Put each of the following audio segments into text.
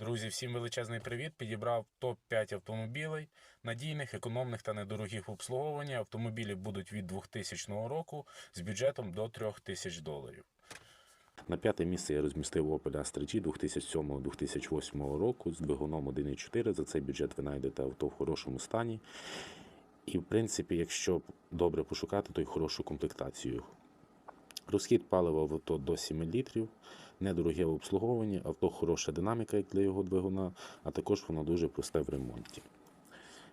Друзі, всім величезний привіт. Підібрав топ-5 автомобілей, надійних, економних та недорогих в обслуговуванні. Автомобілі будуть від 2000 року з бюджетом до 3000 доларів. На п'яте місце я розмістив Opel Astra G 2007-2008 року з двигуном 1.4. За цей бюджет ви знайдете авто в хорошому стані. І, в принципі, якщо добре пошукати, то й хорошу комплектацію. Розхід палива в авто до 7 літрів, недороге в обслуговуванні, авто хороша динаміка, як для його двигуна, а також воно дуже просте в ремонті.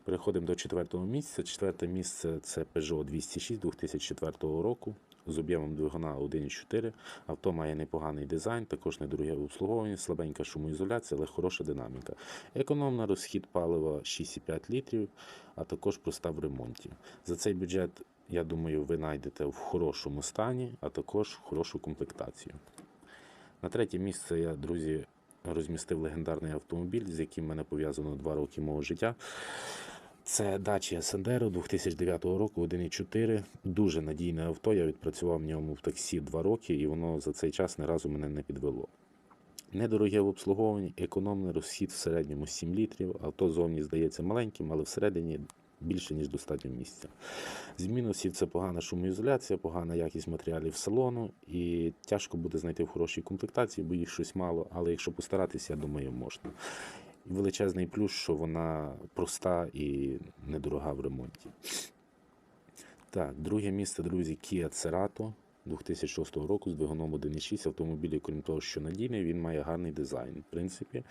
Переходимо до четвертого місця. Четверте місце це Peugeot 206 2004 року з об'ємом двигуна 1.4. Авто має непоганий дизайн, також недороге в обслуговуванні, слабенька шумоізоляція, але хороша динаміка. Економна розхід палива 6,5 літрів, а також проста в ремонті. За цей бюджет, я думаю, ви знайдете в хорошому стані, а також хорошу комплектацію. На третє місце я, друзі, розмістив легендарний автомобіль, з яким мене пов'язано 2 роки мого життя. Це Dacia Sandero 2009 року 1.4. Дуже надійне авто. Я відпрацював в ньому в таксі 2 роки, і воно за цей час ні разу мене не підвело. Недороге в обслуговуванні, економний розхід в середньому 7 літрів. Авто зовні здається маленьким, але всередині більше, ніж достатньо місця. З мінусів це погана шумоізоляція, погана якість матеріалів салону, і тяжко буде знайти в хорошій комплектації, бо їх щось мало, але якщо постаратися, я думаю, можна. Величезний плюс, що вона проста і недорога в ремонті. Так, друге місце, друзі, Kia Cerato 2006 року з двигуном 1.6 автомобіль, крім того, що надійний, він має гарний дизайн. В принципі,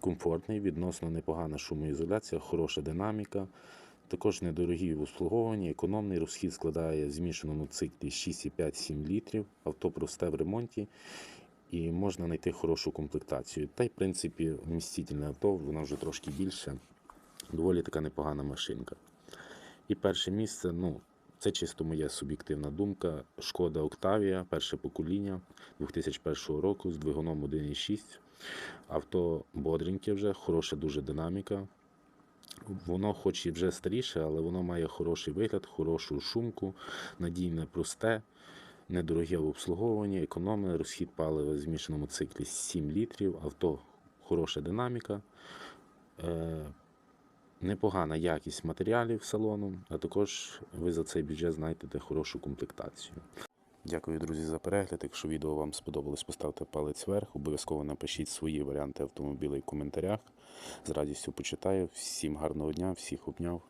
комфортний, відносно непогана шумоізоляція, хороша динаміка. Також недорогі в обслуговуванні, економний розхід складає в змішаному циклі 6,5-7 літрів. Авто просте в ремонті і можна знайти хорошу комплектацію. Та й, в принципі, вмістительне авто, воно вже трошки більше. Доволі така непогана машинка. І перше місце, ну, це чисто моя суб'єктивна думка. Шкода Октавія, перше покоління 2001 року з двигуном 1.6. Авто бодреньке вже, хороша дуже динаміка. Воно хоч і вже старіше, але воно має хороший вигляд, хорошу шумку, надійне, просте, недороге в обслуговуванні, економне, розхід палива в змішаному циклі 7 літрів, авто хороша динаміка, е, непогана якість матеріалів салону, а також ви за цей бюджет знайдете хорошу комплектацію. Дякую, друзі, за перегляд. Якщо відео вам сподобалось, поставте палець вверх. Обов'язково напишіть свої варіанти автомобілей в коментарях. З радістю почитаю. Всім гарного дня, всіх обняв.